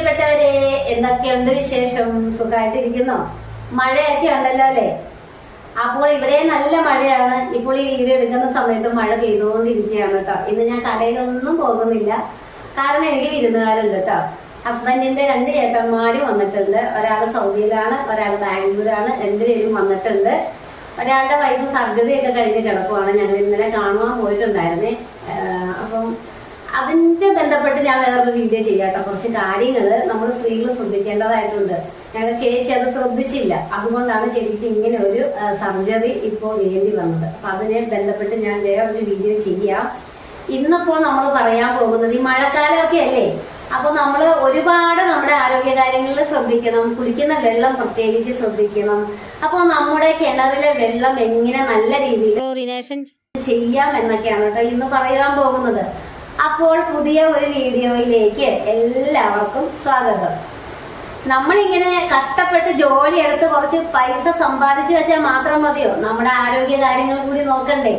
പ്രിയപ്പെട്ടവരെ എന്തൊക്കെയുണ്ട് വിശേഷം? സുഖമായിട്ടിരിക്കുന്നോ? മഴയൊക്കെ ഉണ്ടല്ലോ അല്ലേ? അപ്പോൾ ഇവിടെ നല്ല മഴയാണ്. ഇപ്പോൾ ഈ വീഡിയോ എടുക്കുന്ന സമയത്ത് മഴ പെയ്തുകൊണ്ടിരിക്കുകയാണ് കേട്ടോ. ഇന്ന് ഞാൻ കടയിലൊന്നും പോകുന്നില്ല. കാരണം എനിക്ക് വിരുന്നുകാരുണ്ട് കേട്ടോ. ഹസ്ബൻഡിന്റെ രണ്ട് ചേട്ടന്മാരും വന്നിട്ടുണ്ട്. ഒരാൾ സൗദിയിലാണ് ഒരാൾ ബാംഗ്ലൂരാണ്. രണ്ടുപേരും വന്നിട്ടുണ്ട്. ഒരാളുടെ വൈഫ് സർജറി ഒക്കെ കഴിഞ്ഞ് കിടക്കുവാണ്. ഞങ്ങൾ ഇന്നലെ കാണുവാൻ പോയിട്ടുണ്ടായിരുന്നേ. അപ്പം അതിന്റെ ബന്ധപ്പെട്ട് ഞാൻ വേറൊരു വീഡിയോ ചെയ്യാട്ടോ കുറച്ച് കാര്യങ്ങൾ നമ്മൾ സ്ത്രീകൾ ശ്രദ്ധിക്കേണ്ടതായിട്ടുണ്ട്. ഞങ്ങളുടെ ചേച്ചി അത് ശ്രദ്ധിച്ചില്ല. അതുകൊണ്ടാണ് ചേച്ചിക്ക് ഇങ്ങനെ ഒരു സർജറി ഇപ്പോൾ വേണ്ടി വന്നത്. അപ്പൊ അതിനെ ബന്ധപ്പെട്ട് ഞാൻ വേറൊരു വീഡിയോ ചെയ്യാം. ഇന്നിപ്പോ നമ്മൾ പറയാൻ പോകുന്നത് ഈ മഴക്കാലമൊക്കെ അല്ലേ? അപ്പൊ നമ്മൾ ഒരുപാട് നമ്മുടെ ആരോഗ്യ കാര്യങ്ങളിൽ ശ്രദ്ധിക്കണം. കുടിക്കുന്ന വെള്ളം പ്രത്യേകിച്ച് ശ്രദ്ധിക്കണം. അപ്പോൾ നമ്മുടെ കിണറിലെ വെള്ളം എങ്ങനെ നല്ല രീതിയിൽ ചെയ്യാം എന്നൊക്കെയാണ് കേട്ടോ ഇന്ന് പറയാൻ പോകുന്നത്. അപ്പോൾ പുതിയ ഒരു വീഡിയോയിലേക്ക് എല്ലാവർക്കും സ്വാഗതം. നമ്മളിങ്ങനെ കഷ്ടപ്പെട്ട് ജോലി എടുത്ത് കുറച്ച് പൈസ സമ്പാദിച്ചു വെച്ചാൽ മാത്രം മതിയോ? നമ്മുടെ ആരോഗ്യ കാര്യങ്ങൾ കൂടി നോക്കണ്ടേ?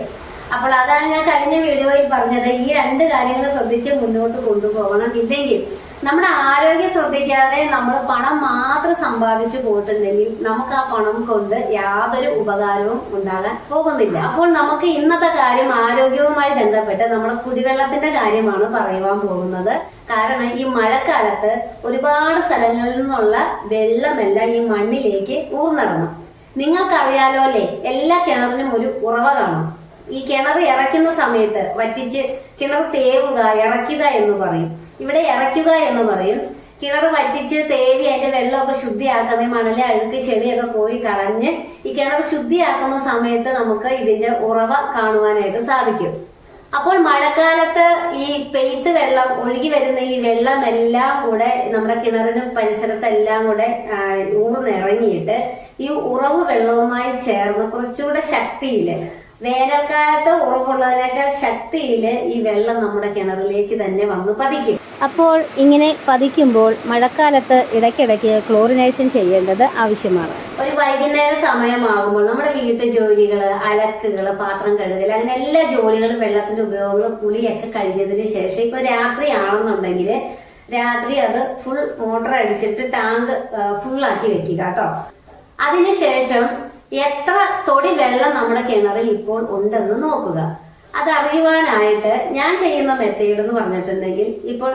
അപ്പോൾ അതാണ് ഞാൻ കഴിഞ്ഞ വീഡിയോയിൽ പറഞ്ഞത്. ഈ രണ്ട് കാര്യങ്ങൾ ശ്രദ്ധിച്ച് മുന്നോട്ട് കൊണ്ടുപോകണം ഇല്ലെങ്കിൽ നമ്മുടെ ആരോഗ്യം ശ്രദ്ധിക്കാതെ നമ്മൾ പണം മാത്രം സമ്പാദിച്ചു പോയിട്ടുണ്ടെങ്കിൽ നമുക്ക് ആ പണം കൊണ്ട് യാതൊരു ഉപകാരവും ഉണ്ടാകാൻ പോകുന്നില്ല. അപ്പോൾ നമുക്ക് ഇന്നത്തെ കാര്യം ആരോഗ്യവുമായി ബന്ധപ്പെട്ട് നമ്മുടെ കുടിവെള്ളത്തിന്റെ കാര്യമാണ് പറയുവാൻ പോകുന്നത്. കാരണം ഈ മഴക്കാലത്ത് ഒരുപാട് സ്ഥലങ്ങളിൽ നിന്നുള്ള വെള്ളമെല്ലാം ഈ മണ്ണിലേക്ക് ഊർന്നിറങ്ങും നിങ്ങൾക്കറിയാലോ അല്ലേ? എല്ലാ കിണറിനും ഒരു ഉറവ കാണും. ഈ കിണർ ഇറക്കുന്ന സമയത്ത് വറ്റിച്ച് കിണർ തേവുക ഇറക്കുക എന്ന് പറയും. ഇവിടെ ഇറക്കുക എന്ന് പറയും. കിണർ വറ്റിച്ച് തേവി അതിന്റെ വെള്ളമൊക്കെ ശുദ്ധിയാക്കുന്ന മണലെ അഴുക്ക് ചെളിയൊക്കെ കോരി കളഞ്ഞ് ഈ കിണർ ശുദ്ധിയാക്കുന്ന സമയത്ത് നമുക്ക് ഇതിന്റെ ഉറവ കാണുവാനായിട്ട് സാധിക്കും. അപ്പോൾ മഴക്കാലത്ത് ഈ പെയ്ത്ത് വെള്ളം ഒഴുകി വരുന്ന ഈ വെള്ളം എല്ലാം കൂടെ നമ്മുടെ കിണറിനും പരിസരത്തെല്ലാം കൂടെ ഊർന്നിറങ്ങിയിട്ട് ഈ ഉറവ് വെള്ളവുമായി ചേർന്ന് കുറച്ചുകൂടെ ശക്തിയിൽ വേനൽക്കാലത്ത് ഉറവുള്ളതിനേക്കാൾ ശക്തിയിൽ ഈ വെള്ളം നമ്മുടെ കിണറിലേക്ക് തന്നെ വന്ന് പതിക്കും. അപ്പോൾ ഇങ്ങനെ പതിക്കുമ്പോൾ മഴക്കാലത്ത് ഇടയ്ക്കിടയ്ക്ക് ക്ലോറിനേഷൻ ചെയ്യേണ്ടത് ആവശ്യമാണ്. ഒരു വൈകുന്നേര സമയമാകുമ്പോൾ നമ്മുടെ വീട്ടു ജോലികൾ അലക്കുകൾ പാത്രം കഴുകൽ അങ്ങനെ എല്ലാ ജോലികളും വെള്ളത്തിന്റെ ഉപയോഗങ്ങളും കുളിയൊക്കെ കഴിഞ്ഞതിന് ശേഷം ഇപ്പൊ രാത്രിയാണെന്നുണ്ടെങ്കിൽ രാത്രി അത് ഫുൾ മോട്ടർ അടിച്ചിട്ട് ടാങ്ക് ഫുള്ളാക്കി വെക്കുക കേട്ടോ. അതിനുശേഷം എത്ര തൊടി വെള്ളം നമ്മുടെ കിണറിൽ ഇപ്പോൾ ഉണ്ടെന്ന് നോക്കുക. അതറിയുവാനായിട്ട് ഞാൻ ചെയ്യുന്ന മെത്തേഡ് എന്ന് പറഞ്ഞിട്ടുണ്ടെങ്കിൽ ഇപ്പോൾ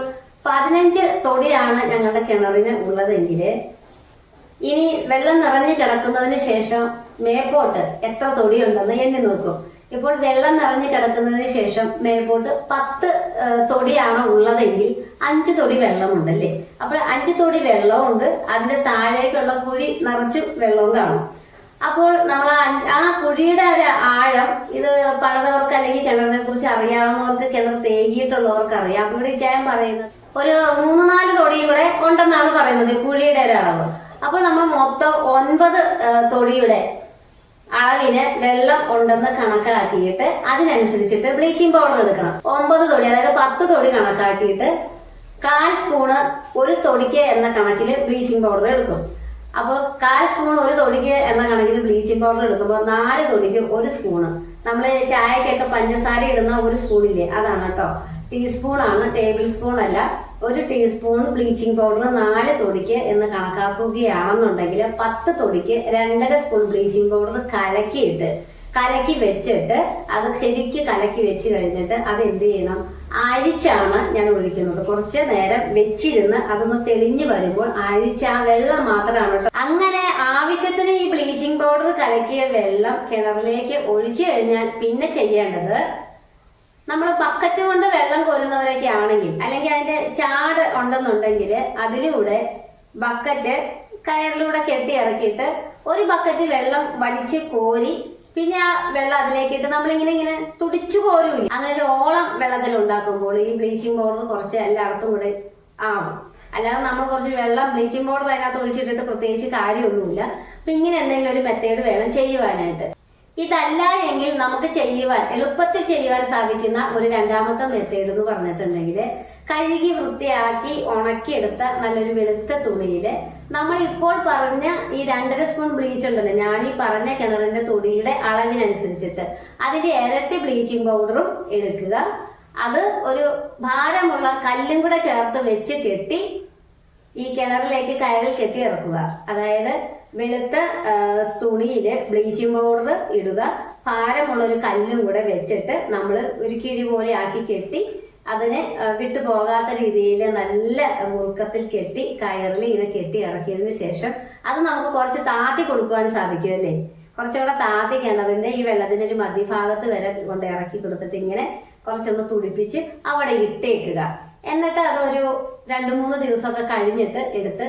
പതിനഞ്ച് തൊടിയാണ് ഞങ്ങളുടെ കിണറിന് ഉള്ളതെങ്കിൽ ഇനി വെള്ളം നിറഞ്ഞു കിടക്കുന്നതിന് ശേഷം മേപ്പോട്ട് എത്ര തൊടിയുണ്ടെന്ന് എണ്ണി നോക്കും. ഇപ്പോൾ വെള്ളം നിറഞ്ഞു കിടക്കുന്നതിന് ശേഷം മേപ്പോട്ട് പത്ത് തൊടിയാണ് ഉള്ളതെങ്കിൽ അഞ്ച് തൊടി വെള്ളമുണ്ടല്ലേ? അപ്പോൾ അഞ്ച് തൊടി വെള്ളമുണ്ട്. അതിന്റെ താഴേക്കുള്ള കുഴി നിറച്ചു വെള്ളവും കാണും. അപ്പോൾ നമ്മൾ ആ- കുഴിയുടെ ഒരു ആഴം ഇത് പണിതവർക്ക് അല്ലെങ്കിൽ കിണറിനെ കുറിച്ച് അറിയാവുന്നവർക്ക് കിണർ തേകിയിട്ടുള്ളവർക്ക് അറിയാം. അപ്പൊ ഇവിടെ ചായം പറയുന്നത് ഒരു മൂന്ന് നാല് തൊടി കൂടെ ഉണ്ടെന്നാണ് പറയുന്നത് കുഴിയുടെ ഒരു അളവ്. അപ്പോൾ നമ്മൾ മൊത്തം ഒൻപത് തൊടിയുടെ അളവിന് വെള്ളം ഉണ്ടെന്ന് കണക്കാക്കിയിട്ട് അതിനനുസരിച്ചിട്ട് ബ്ലീച്ചിങ് പൗഡർ എടുക്കണം. ഒമ്പത് തൊടി അതായത് പത്ത് തൊടി കണക്കാക്കിയിട്ട് കാൽ സ്പൂണ് ഒരു തൊടിക്ക് എന്ന കണക്കിൽ ബ്ലീച്ചിങ് പൗഡർ എടുക്കും. അപ്പോൾ കാൽ സ്പൂൺ ഒരു തൊടിക്ക് എന്ന കണക്കിൽ ബ്ലീച്ചിങ് പൗഡർ എടുക്കുമ്പോൾ നാല് തൊടിക്ക് ഒരു സ്പൂണ് നമ്മൾ ചായക്കൊക്കെ പഞ്ചസാര ഇടുന്ന ഒരു സ്പൂണില്ലേ അതാണ് കേട്ടോ ടീസ്പൂൺ ആണ് ടേബിൾ സ്പൂൺ അല്ല. ഒരു ടീസ്പൂൺ ബ്ലീച്ചിങ് പൗഡർ നാല് തൊടിക്ക് എന്ന് കണക്കാക്കുകയാണെന്നുണ്ടെങ്കിൽ പത്ത് തൊടിക്ക് രണ്ടര സ്പൂൺ ബ്ലീച്ചിങ് പൗഡർ കലക്കിയിട്ട് കലക്കി വെച്ചിട്ട് അത് ശരിക്ക് കലക്കി വെച്ച് കഴിഞ്ഞിട്ട് അത് എന്ത് ചെയ്യണം? അരിച്ചാണ് ഞാൻ ഒഴിക്കുന്നത്. കുറച്ച് നേരം വെച്ചിരുന്ന് അതൊന്ന് തെളിഞ്ഞു വരുമ്പോൾ അരിച്ച ആ വെള്ളം മാത്രമാണ് അങ്ങനെ ആവശ്യത്തിന് ഈ ബ്ലീച്ചിങ് പൗഡർ കലക്കിയ വെള്ളം കിണറിലേക്ക് ഒഴിച്ചു കഴിഞ്ഞാൽ പിന്നെ ചെയ്യേണ്ടത് നമ്മൾ ബക്കറ്റ് കൊണ്ട് വെള്ളം കോരുന്നവരൊക്കെ ആണെങ്കിൽ അല്ലെങ്കിൽ അതിന്റെ ചാട് ഉണ്ടെന്നുണ്ടെങ്കിൽ അതിലൂടെ ബക്കറ്റ് കയറിലൂടെ കെട്ടി ഇറക്കിയിട്ട് ഒരു ബക്കറ്റ് വെള്ളം വലിച്ച് കോരി പിന്നെ ആ വെള്ളം അതിലേക്കിട്ട് നമ്മളിങ്ങനെ ഇങ്ങനെ തുടിച്ചു കോരൂല അങ്ങനെ ഒരു ഓളം വെള്ളത്തിൽ ഉണ്ടാക്കുമ്പോൾ ഈ ബ്ലീച്ചിങ് പൗഡർ കുറച്ച് എല്ലായിടത്തും കൂടെ ആവും. അല്ലാതെ നമ്മൾ കുറച്ച് വെള്ളം ബ്ലീച്ചിങ് പൗഡർ അതിനകത്ത് ഒഴിച്ചിട്ടിട്ട് പ്രത്യേകിച്ച് കാര്യമൊന്നുമില്ല. അപ്പൊ ഇങ്ങനെ എന്തെങ്കിലും ഒരു മെത്തേഡ് വേണം ചെയ്യുവാനായിട്ട്. ഇതല്ല എങ്കിൽ നമുക്ക് ചെയ്യുവാൻ എളുപ്പത്തിൽ ചെയ്യുവാൻ സാധിക്കുന്ന ഒരു രണ്ടാമത്തെ മെത്തേഡ് എന്ന് പറഞ്ഞിട്ടുണ്ടെങ്കിൽ കഴുകി വൃത്തിയാക്കി ഉണക്കിയെടുത്ത നല്ലൊരു വെളുത്ത തുണിയിൽ നമ്മൾ ഇപ്പോൾ പറഞ്ഞ ഈ രണ്ടര സ്പൂൺ ബ്ലീച്ച് ഉണ്ടല്ലോ ഞാൻ ഈ പറഞ്ഞ കിണറിന്റെ തുണിയുടെ അളവിനനുസരിച്ചിട്ട് അതിന്റെ ഇരട്ടി ബ്ലീച്ചിങ് പൗഡറും എടുക്കുക. അത് ഒരു ഭാരമുള്ള കല്ലും കൂടെ ചേർത്ത് വെച്ച് കെട്ടി ഈ കിണറിലേക്ക് കയറിൽ കെട്ടി ഇറക്കുക. അതായത് വെളുത്ത തുണിയിൽ ബ്ലീച്ചിങ് പൗഡർ ഇടുക. ഭാരമുള്ള ഒരു കല്ലും കൂടെ വെച്ചിട്ട് നമ്മൾ ഒരു കിഴി പോലെ ആക്കി കെട്ടി അതിനെ വിട്ടു പോകാത്ത രീതിയിൽ നല്ല മുറുക്കത്തിൽ കെട്ടി കയറിൽ ഇങ്ങനെ കെട്ടി ഇറക്കിയതിന് ശേഷം അത് നമുക്ക് കുറച്ച് താത്തി കൊടുക്കുവാൻ സാധിക്കും അല്ലേ? കുറച്ചുകൂടെ താത്തി അതിന്റെ ഈ വെള്ളത്തിന്റെ ഒരു മധ്യഭാഗത്ത് വരെ കൊണ്ട് ഇറക്കി കൊടുത്തിട്ട് ഇങ്ങനെ കുറച്ചൊന്ന് തുടിപ്പിച്ച് അവിടെ ഇട്ടേക്കുക. എന്നിട്ട് അതൊരു രണ്ടു മൂന്ന് ദിവസമൊക്കെ കഴിഞ്ഞിട്ട് എടുത്ത്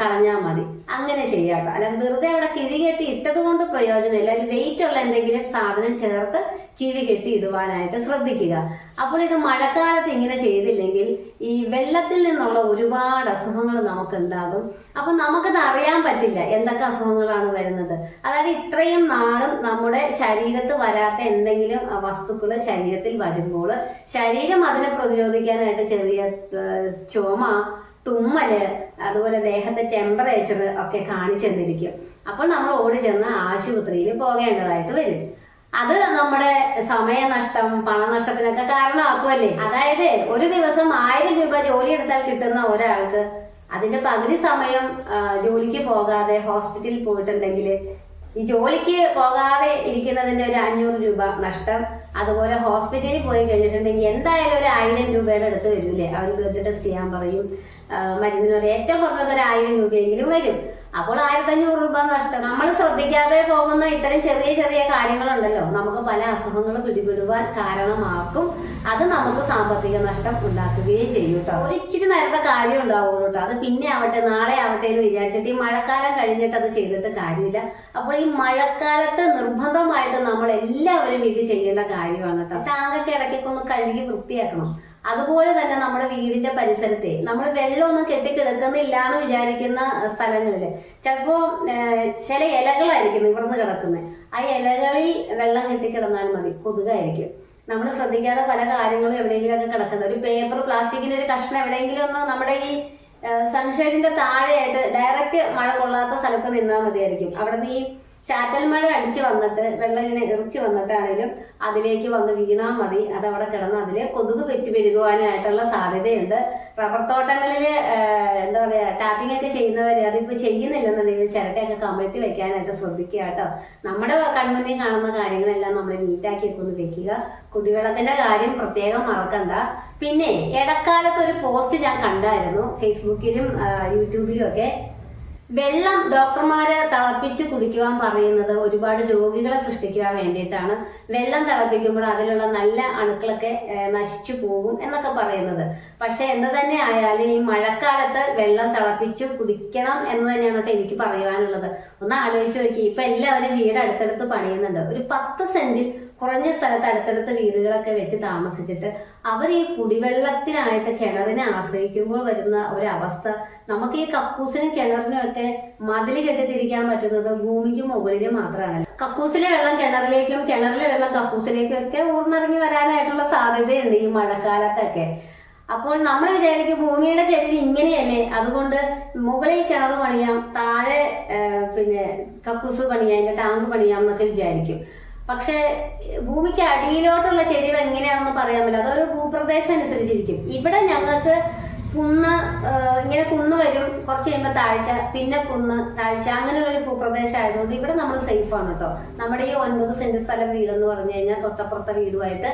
കളഞ്ഞാൽ മതി. അങ്ങനെ ചെയ്യാട്ടോ അല്ലാതെ വെറുതെ അവിടെ കിഴികെട്ടി ഇട്ടത് കൊണ്ട് പ്രയോജനമില്ല. ഒരു വെയിറ്റ് ഉള്ള എന്തെങ്കിലും സാധനം ചേർത്ത് കിഴി കെട്ടി ഇടുവാനായിട്ട് ശ്രദ്ധിക്കുക. അപ്പോൾ ഇത് മഴക്കാലത്ത് ഇങ്ങനെ ചെയ്തില്ലെങ്കിൽ ഈ വെള്ളത്തിൽ നിന്നുള്ള ഒരുപാട് അസുഖങ്ങൾ നമുക്കുണ്ടാകും. അപ്പൊ നമുക്കത് അറിയാൻ പറ്റില്ല എന്തൊക്കെ അസുഖങ്ങളാണ് വരുന്നത്. അതായത് ഇത്രയും നാളും നമ്മുടെ ശരീരത്ത് വരാത്ത എന്തെങ്കിലും വസ്തുക്കൾ ശരീരത്തിൽ വരുമ്പോൾ ശരീരം അതിനെ പ്രതിരോധിക്കാനായിട്ട് ചെറിയ ചുമ തുമ്മൽ അതുപോലെ ദേഹത്തെ ടെമ്പറേച്ചർ ഒക്കെ കാണിച്ചെന്നിരിക്കും അപ്പോൾ നമ്മൾ ഓടി ചെന്ന് ആശുപത്രിയിൽ പോകേണ്ടതായിട്ട് വരും. അത് നമ്മുടെ സമയനഷ്ടം പണനഷ്ടത്തിനൊക്കെ കാരണമാക്കുമല്ലേ അതായത് ഒരു ദിവസം ആയിരം രൂപ ജോലി എടുത്താൽ കിട്ടുന്ന ഒരാൾക്ക് അതിന്റെ പകുതി സമയം ജോലിക്ക് പോകാതെ ഹോസ്പിറ്റലിൽ പോയിട്ടുണ്ടെങ്കിൽ ഈ ജോലിക്ക് പോകാതെ ഇരിക്കുന്നതിന്റെ ഒരു അഞ്ഞൂറ് രൂപ നഷ്ടം അതുപോലെ ഹോസ്പിറ്റലിൽ പോയി കഴിഞ്ഞിട്ടുണ്ടെങ്കിൽ എന്തായാലും ഒരു ആയിരം രൂപയുടെ അടുത്ത് വരില്ലേ? അവർ ബ്ലഡ് ടെസ്റ്റ് ചെയ്യാൻ പറയും. മരുന്നിന് ഏറ്റവും കുറഞ്ഞത് ഒരു ആയിരം രൂപയെങ്കിലും വരും. അപ്പോൾ ആയിരത്തി അഞ്ഞൂറ് രൂപ നഷ്ടം. നമ്മൾ ശ്രദ്ധിക്കാതെ പോകുന്ന ഇത്തരം ചെറിയ ചെറിയ കാര്യങ്ങളുണ്ടല്ലോ. നമുക്ക് പല അസുഖങ്ങൾ പിടിപെടുവാൻ കാരണമാക്കും. അത് നമുക്ക് സാമ്പത്തിക നഷ്ടം ഉണ്ടാക്കുകയും ചെയ്യും കേട്ടോ. ഒരു ഇച്ചിരി നേരത്തെ കാര്യം ഉണ്ടാവുള്ളൂ കേട്ടോ. അത് പിന്നെ ആവട്ടെ നാളെ ആവട്ടെ എന്ന് വിചാരിച്ചിട്ട് ഈ മഴക്കാലം കഴിഞ്ഞിട്ട് അത് ചെയ്തിട്ട് കാര്യമില്ല. അപ്പോൾ ഈ മഴക്കാലത്ത് നിർബന്ധമായിട്ട് നമ്മൾ എല്ലാവരും വീട്ടിൽ ചെയ്യേണ്ട കാര്യമാണ് കേട്ടോ. ടാങ്കൊക്കെ ഇടയ്ക്കൊക്കെ ഒന്ന് കഴുകി വൃത്തിയാക്കണം. അതുപോലെ തന്നെ നമ്മുടെ വീടിന്റെ പരിസരത്തെ നമ്മൾ വെള്ളമൊന്നും കെട്ടിക്കിടക്കുന്നില്ല എന്ന് വിചാരിക്കുന്ന സ്ഥലങ്ങളിൽ ചിലപ്പോ ചില ഇലകളായിരിക്കും നിവർന്ന് കിടക്കുന്നത് ആ ഇലകളിൽ വെള്ളം കെട്ടിക്കിടന്നാൽ മതി കൊതുകായിരിക്കും. നമ്മൾ ശ്രദ്ധിക്കാതെ പല കാര്യങ്ങളും എവിടെയെങ്കിലും ഒക്കെ കിടക്കുന്നത് ഒരു പേപ്പർ പ്ലാസ്റ്റിക്കിന്റെ ഒരു കഷ്ണം എവിടെയെങ്കിലും ഒന്ന് നമ്മുടെ ഈ സൺഷെയ്ഡിന്റെ താഴെയായിട്ട് ഡയറക്റ്റ് മഴ കൊള്ളാത്ത സ്ഥലത്ത് നിന്നാൽ മതിയായിരിക്കും. അവിടെ നിന്ന് ഈ ചാറ്റൽ മഴ അടിച്ചു വന്നിട്ട് വെള്ളം ഇങ്ങനെ എറിച്ചു വന്നിട്ടാണെങ്കിലും അതിലേക്ക് വന്ന് വീണാൽ മതി. അത് അവിടെ കിടന്ന് അതിൽ കൊതുക് പെറ്റി പെരുകുവാനായിട്ടുള്ള സാധ്യതയുണ്ട്. റബ്ബർ തോട്ടങ്ങളിൽ എന്താ പറയാ ടാപ്പിംഗ് ഒക്കെ ചെയ്യുന്നവർ അതിപ്പോ ചെയ്യുന്നില്ലെന്നുണ്ടെങ്കിൽ ചിരട്ടയൊക്കെ കമഴ്ത്തി വെക്കാനായിട്ട് ശ്രദ്ധിക്കുക കേട്ടോ. നമ്മുടെ കൺമുന്നിൽ കാണുന്ന കാര്യങ്ങളെല്ലാം നമ്മൾ നീറ്റാക്കിയൊക്കെ ഒന്ന് വെക്കുക. കുടിവെള്ളത്തിന്റെ കാര്യം പ്രത്യേകം മറക്കണ്ട. പിന്നെ ഇടക്കാലത്ത് ഒരു പോസ്റ്റ് ഞാൻ കണ്ടായിരുന്നു. ഫേസ്ബുക്കിലും യൂട്യൂബിലും ഒക്കെ. വെള്ളം ഡോക്ടർമാര് തിളപ്പിച്ച് കുടിക്കുവാൻ പറയുന്നത് ഒരുപാട് രോഗികളെ സൃഷ്ടിക്കുവാൻ വേണ്ടിയിട്ടാണ്. വെള്ളം തിളപ്പിക്കുമ്പോൾ അതിലുള്ള നല്ല അണുക്കളൊക്കെ നശിച്ചു പോകും എന്നൊക്കെ പറയുന്നത്. പക്ഷെ എന്ത് തന്നെ ആയാലും ഈ മഴക്കാലത്ത് വെള്ളം തിളപ്പിച്ച് കുടിക്കണം എന്ന് തന്നെയാണ് കേട്ടോ എനിക്ക് പറയുവാനുള്ളത്. ഒന്ന് ആലോചിച്ച് നോക്കി. ഇപ്പൊ എല്ലാവരും വീട് അടുത്തടുത്ത് പണിയുന്നുണ്ട്. ഒരു പത്ത് സെന്റിൽ കുറഞ്ഞ സ്ഥലത്ത് അടുത്തടുത്ത് വീടുകളൊക്കെ വെച്ച് താമസിച്ചിട്ട് അവർ ഈ കുടിവെള്ളത്തിനായിട്ട് കിണറിനെ ആശ്രയിക്കുമ്പോൾ വരുന്ന ഒരവസ്ഥ. നമുക്ക് ഈ കക്കൂസിനും കിണറിനും ഒക്കെ മതിൽ കെട്ടിത്തിരിക്കാൻ പറ്റുന്നത് ഭൂമിക്ക് മുകളിൽ മാത്രമാണ് കക്കൂസിലെ വെള്ളം കിണറിലേക്കും കിണറിലെ വെള്ളം കക്കൂസിലേക്കും ഒക്കെ ഊർന്നിറങ്ങി വരാനായിട്ടുള്ള സാധ്യതയുണ്ട് ഈ മഴക്കാലത്തൊക്കെ. അപ്പോൾ നമ്മൾ വിചാരിക്കും ഭൂമിയുടെ ചെരുവ് ഇങ്ങനെയല്ലേ. അതുകൊണ്ട് മുകളിൽ കിണർ പണിയാം താഴെ പിന്നെ കക്കൂസ് പണിയാം അതിന്റെ ടാങ്ക് പണിയാം എന്നൊക്കെ വിചാരിക്കും. പക്ഷേ ഭൂമിക്ക് അടിയിലോട്ടുള്ള ചെരിവ് എങ്ങനെയാണെന്ന് പറയാൻ പറ്റില്ല. അതൊരു ഭൂപ്രദേശം അനുസരിച്ചിരിക്കും. ഇവിടെ ഞങ്ങൾക്ക് കുന്ന് ഇങ്ങനെ കുന്ന് വരും കുറച്ച് കഴിയുമ്പോൾ താഴ്ച പിന്നെ കുന്ന് താഴ്ച അങ്ങനെയുള്ള ഒരു ഭൂപ്രദേശം ആയതുകൊണ്ട് ഇവിടെ നമ്മൾ സേഫ് ആണ് കേട്ടോ നമ്മുടെ ഈ ഒൻപത് സെന്റ് സ്ഥലം വീടെന്ന് പറഞ്ഞു കഴിഞ്ഞാൽ തൊട്ടപ്പുറത്തെ വീടുമായിട്ട്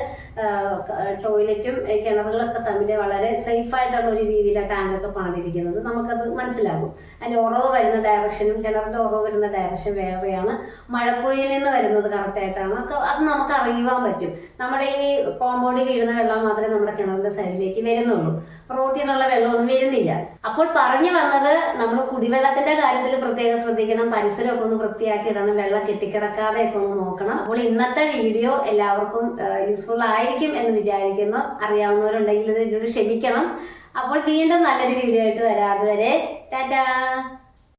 ടോയ്ലറ്റും കിണറുകളൊക്കെ തമ്മിൽ വളരെ സേഫ് ആയിട്ടുള്ള ഒരു രീതിയിലാണ് ടാങ്കൊക്കെ പണിതിരിക്കുന്നത്. നമുക്കത് മനസ്സിലാകും. അതിന്റെ ഉറവ് വരുന്ന ഡയറക്ഷനും കിണറിന്റെ ഉറവ് വരുന്ന ഡയറക്ഷൻ വേറെയാണ്. മഴപ്പുഴയിൽ നിന്ന് വരുന്നത് കറക്റ്റായിട്ടാണ് ഒക്കെ അത് നമുക്ക് അറിയുവാൻ പറ്റും. നമ്മുടെ ഈ കോമ്പൗണ്ടിൽ വീഴുന്ന വെള്ളം മാത്രമേ നമ്മുടെ കിണറിന്റെ സൈഡിലേക്ക് വരുന്നുള്ളൂ. റോട്ടിൽ നിന്നുള്ള വെള്ളമൊന്നും വരുന്നില്ല. അപ്പോൾ പറഞ്ഞു വന്നത് നമ്മൾ കുടിവെള്ളത്തിന്റെ കാര്യത്തിൽ പ്രത്യേകം ശ്രദ്ധിക്കണം പരിസരമൊക്കെ ഒന്ന് വൃത്തിയാക്കി ഇടണം വെള്ളം കെട്ടിക്കിടക്കാതെ ഒക്കെ ഒന്ന് നോക്കണം. അപ്പോൾ ഇന്നത്തെ വീഡിയോ എല്ലാവർക്കും യൂസ്ഫുൾ ആയിരിക്കും എന്ന് വിചാരിക്കുന്നു. അറിയാവുന്നവരുണ്ടെങ്കിൽ ഇത് ക്ഷമിക്കണം. അപ്പോൾ വീണ്ടും നല്ലൊരു വീഡിയോ ആയിട്ട് വരാം. അതുവരെ ടാറ്റാ!